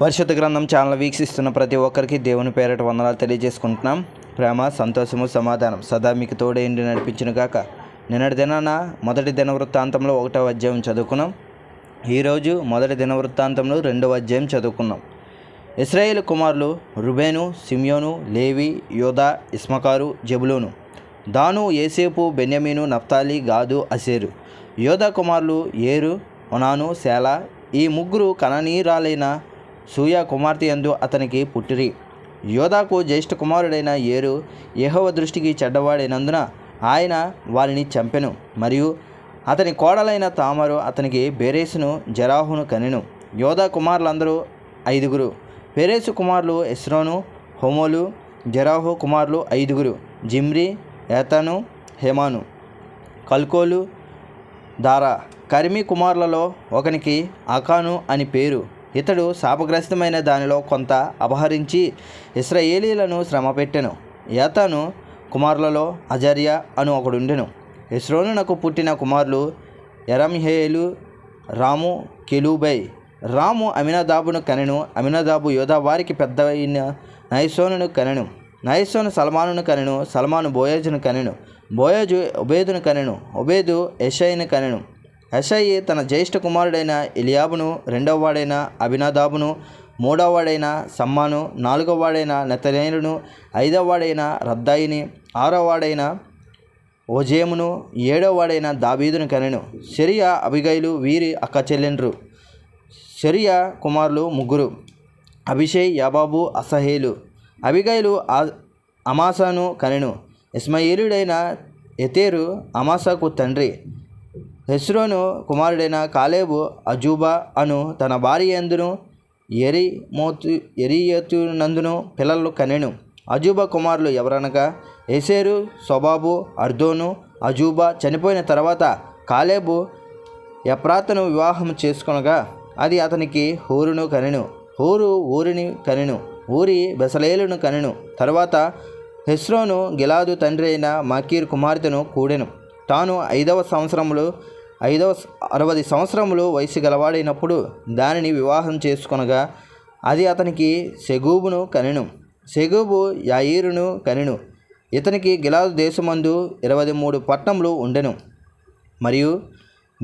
పరిశుద్ధ గ్రంథం ఛానల్ వీక్షిస్తున్న ప్రతి ఒక్కరికి దేవుని పేరట వందనాలు తెలియజేసుకుంటున్నాం. ప్రేమ సంతోషము సమాధానం సదా మీకు తోడే నడిపించిన కాక నిన్నటి దినాన మొదటి దిన వృత్తాంతంలో ఒకటో అధ్యాయం చదువుకున్నాం. ఈరోజు మొదటి దిన వృత్తాంతంలో రెండవ అధ్యాయం చదువుకున్నాం. ఇస్రాయేల్ కుమారులు రుబేను సిమ్యోను లేవి యోధా ఇస్మకారు జబులోను దాను ఏసేపు బెన్యమీను నఫ్తాలి గాదు అసేరు యోధా కుమారులు ఏరు ఒనాను శేల ఈ ముగ్గురు కననీరాలైన సూయ కుమార్తె యందు అతనికి పుట్టిరి. యోధాకు జ్యేష్ఠ కుమారుడైన ఏరు యెహోవ దృష్టికి చెడ్డవాడైనందున ఆయన వారిని చంపెను. మరియు అతని కోడలైన తామరు అతనికి బేరేసును జరాహును కనెను. యోధా కుమారులందరూ ఐదుగురు. పెరేసు కుమారులు ఎస్రోను హోమోలు జరాహు కుమారులు ఐదుగురు. జిమ్రి ఏతను హేమాను. కల్కోలు దారా. కరిమి కుమారులలో ఒకనికి అకాను అని పేరు. ఇతడు శాపగ్రస్తమైన దానిలో కొంత అపహరించి ఇస్రాయేలీలను శ్రమపెట్టెను. యాతాను కుమారులలో అజర్య అను ఒకడుండెను. ఇస్రోనునకు పుట్టిన కుమారులు ఎరంహేలు రాము కెలూబై. రాము అమినదాబును కనెను. అమినదాబు యోధా వారికి పెద్ద అయిన నైసోనును కనెను. నైసోను సల్మానును కనెను. సల్మాను బోయేజును కనెను. బోయేజు ఒబేదును కనెను. ఉబేదు యషయిని కనెను. యషయి తన జ్యేష్ఠ కుమారుడైన ఇలియాబును రెండవ వాడైన అభినదాబును మూడవ వాడైన సమ్మాను నాలుగవ వాడైన నెతనేలును ఐదవ వాడైన రద్దాయిని ఆరవ వాడైన ఓజేమును ఏడవ వాడైన దాబీదును కనెను. సిరియా అబిగైలు వీరి అక్క చెల్లెండ్రు. షరియా కుమారులు ముగ్గురు. అభిషేక్ యాబాబు అసహేలు. అబిగైలు అమాసాను కనెను. ఇస్మాయిలుడైన ఎతేరు అమాసాకు తండ్రి. హెస్రోను కుమారుడైన కాలేబు అజూబా అను తన భార్య ఎందును ఎరిమోతు ఎరియతునందును పిల్లలు కనెను. అజూబా కుమారులు ఎవరనగా ఎసేరు సొబాబు అర్దోను అజూబా చనిపోయిన తర్వాత కాలేబు ఎప్రాతను వివాహం చేసుకొనగా అది అతనికి హూరును కనెను. హూరు ఊరిని కనెను. ఊరి బెసలేలును కనెను. తర్వాత హెస్రోను గిలాదు తండ్రి అయిన మకీర్ కుమార్తెను కూడెను. తాను ఐదవ సంవత్సరములు ఐదవ అరవది సంవత్సరములు వయసు గలవాడైనప్పుడు దానిని వివాహం చేసుకొనగా అది అతనికి సెగూబును కనెను. సెగూబు యాయిరును కనెను. ఇతనికి గిలాదు దేశమందు ఇరవై మూడు పట్టణములు ఉండెను. మరియు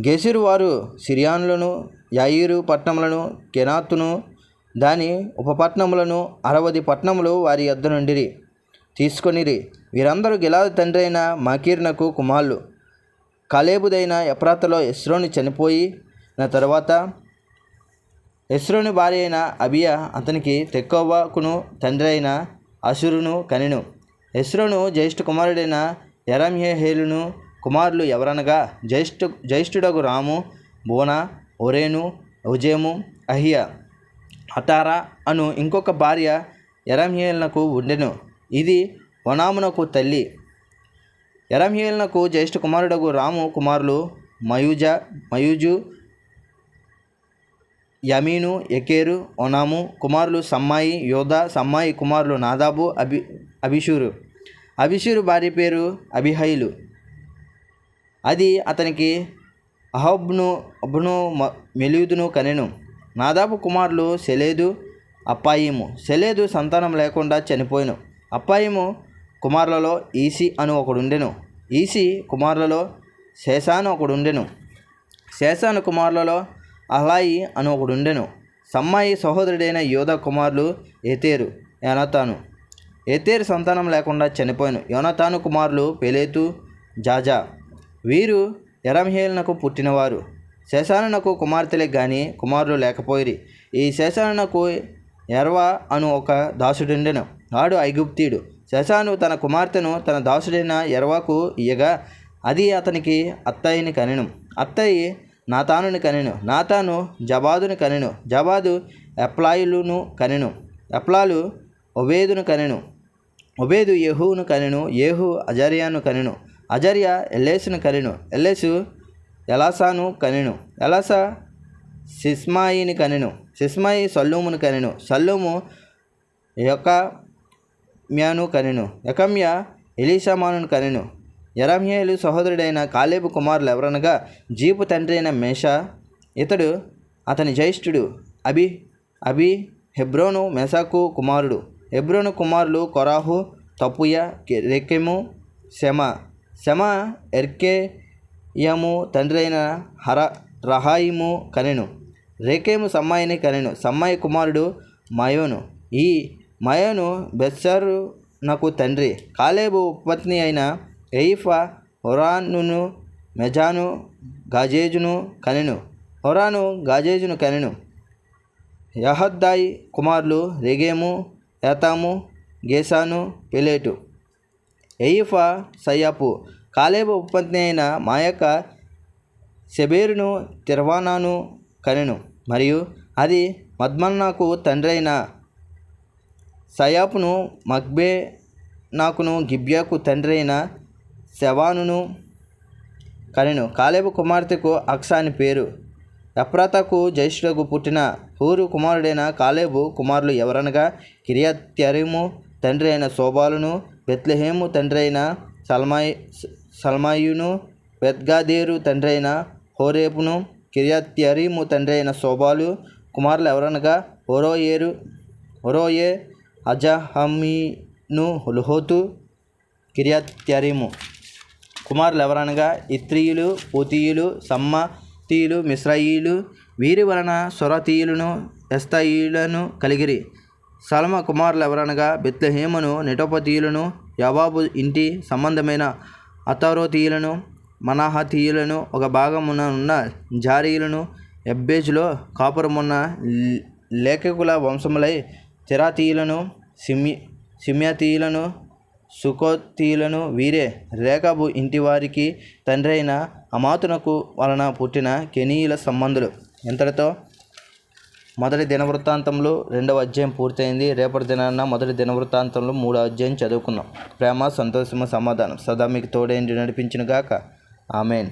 గెసిరు వారు సిరియానులను యాయిరు పట్టణములను కెనాతును దాని ఉపపట్నములను అరవది పట్టణములు వారి యొద్ద నుండిరి తీసుకొనిరి. వీరందరూ గిలాదు తండ్రి అయిన మాకీర్నకు కుమారులు. కలేబుదైన ఎప్రాతలో ఎస్రోని చనిపోయి నా తర్వాత ఎస్రోని భార్య అయిన అబియా అతనికి తెక్కోవాకును తండ్రి అయిన అసురును కనెను. ఎస్రోను జ్యేష్ఠ కుమారుడైన ఎరంహేహేలును కుమారులు ఎవరనగా జ్యేష్ఠ జ్యేష్ఠుడగు రాము బోన ఒరేను ఉజేము అహియా అటారా అను ఇంకొక భార్య ఎరంహేలునకు ఉండెను. ఇది వనామునకు తల్లి. ఎరంహీయులకు జ్యేష్ఠ కుమారుడగు రాము కుమారులు మయూజ మయూజు యమీను ఎకేరు ఒనాము కుమారులు సమ్మాయి యోధ సమ్మాయి కుమారులు నాదాబు అభి అభిషూరు. అభిషూరు భార్య పేరు అభిహైలు అది అతనికి అహబ్ను అబ్ను మెలుదును కనెను. నాదాబు కుమారులు సెలేదు అప్పాయిము. సెలేదు సంతానం లేకుండా చనిపోయిను. అప్పాయిము కుమారులలో ఈసి అను ఒకడుండెను. ఈసి కుమారులలో శేషాను ఒకడుండెను. శేషాను కుమారులలో అహ్లాయి అను ఒకడుండెను. సమ్మాయి సహోదరుడైన యోధ కుమారులు ఏతేరు యోనతాను. ఏతేరు సంతానం లేకుండా చనిపోయాను. యోనతాను కుమారులు పెలేతు జాజా. వీరు ఎరంహేలనకు పుట్టినవారు. శేషానునకు కుమార్తెలే గాని కుమారులు లేకపోయిరి. ఈ శేషానునకు ఎర్వా అను ఒక దాసుడుండెను. వాడు ఐగుప్తీయుడు. శశాను తన కుమార్తెను తన దాసుడైన ఎరవాకు ఇయ్యగా అది అతనికి అత్తయ్యని కనెను. అత్తయ్య నాతానుని కనెను. నాతాను జబాదుని కనెను. జబాదు ఎప్లాయులును కనెను. ఎప్లాలు ఒబేదును కనెను. ఒబేదు యెహూను కనెను. ఏహు అజర్యాను కనెను. అజర్య ఎల్లేసును కనెను. ఎల్లేసు ఎలాసాను కనెను. ఎలాసా సిస్మాయిని కనెను. సిస్మాయి సల్లూమును కనెను. సల్లూము యొక్క మ్యాను కనెను యకమ్య ఎలీషామాను కనెను. ఎరమ్యేలు సహోదరుడైన కాలేబు కుమారులు ఎవరనగా జీపు తండ్రి అయిన మేష ఇతడు అతని జ్యేష్ఠుడు అభి అభి హెబ్రోను మెసాకు కుమారుడు. హెబ్రోను కుమారులు కొరాహు తప్పుయ రెకెము శమ. శమ ఎర్కేయము తండ్రి అయిన హర రహాయిము కనెను. రేకేము సమ్మాయిని కనెను. సమ్మాయి కుమారుడు మయోను. ఈ మయోను బెత్సరు నాకు తండ్రి. కాలేబు ఉపపత్ని అయిన ఎయిఫా హొరానును మెజాను గాజేజును కనెను. హొరాను గాజేజును కనెను. యహద్దాయి కుమారులు రెగేము ఏతాము గేసాను పెలేటు. ఎయిఫా సయ్యాపు. కాలేబు ఉపపత్ని అయిన మా యొక్క సెబేరును తిర్వానాను కనెను. మరియు అది మద్మన్నాకు తండ్రి అయిన సయాపును మక్బే నాకును గిబ్యాకు తండ్రి అయిన శవానును కనెను. కాలేబు కుమార్తెకు అక్స అని పేరు. ఎప్రాతకు జైష్లకు పుట్టిన హూరు కుమారుడైన కాలేబు కుమారులు ఎవరనగా కిరియత్యరిము తండ్రి అయిన శోభాలును బెత్లెహేము తండ్రి అయిన సల్మాయి సల్మాయును బెత్గాదేరు తండ్రి అయిన హోరేపును కిరియత్యరిము తండ్రి అయిన శోభాలు కుమారులు ఎవరనగా హోరోయేరు హోరోయే అజహమీను లుహోతు కిరియత్యరిము. కుమారులు ఎవరనగా ఇత్రియులు పూతీయులు సమ్మతీయులు మిశ్రయీయులు వీరి వలన సొరతీయులను ఎస్తయిలను కలిగిరి. సలమ కుమారులు ఎవరనగా బెత్లహేమును నిటోపతీయులను యవాబు ఇంటి సంబంధమైన అతరోతీయులను మనాహతీయులను ఒక భాగమున ఉన్న జారీయులను ఎబ్బేజ్లో కాపురమున్న లేఖకుల వంశములై తెరాతీయులను సిమ్య సిమ్యాతీయులను సుకోతీయులను వీరే. రేఖాబు ఇంటి వారికి తండ్రి అయిన అమాతునకు వలన పుట్టిన కెనీయుల సంబంధులు. ఇంతటితో మొదటి దినవృత్తాంతంలో రెండవ అధ్యాయం పూర్తయింది. రేపటి దినాన మొదటి దినవృత్తాంతంలో మూడో అధ్యాయం చదువుకుందాం. ప్రేమ సంతోషము సమాధానం. సదా మీకు తోడేంటి నడిపించిన గాక ఆమెన్.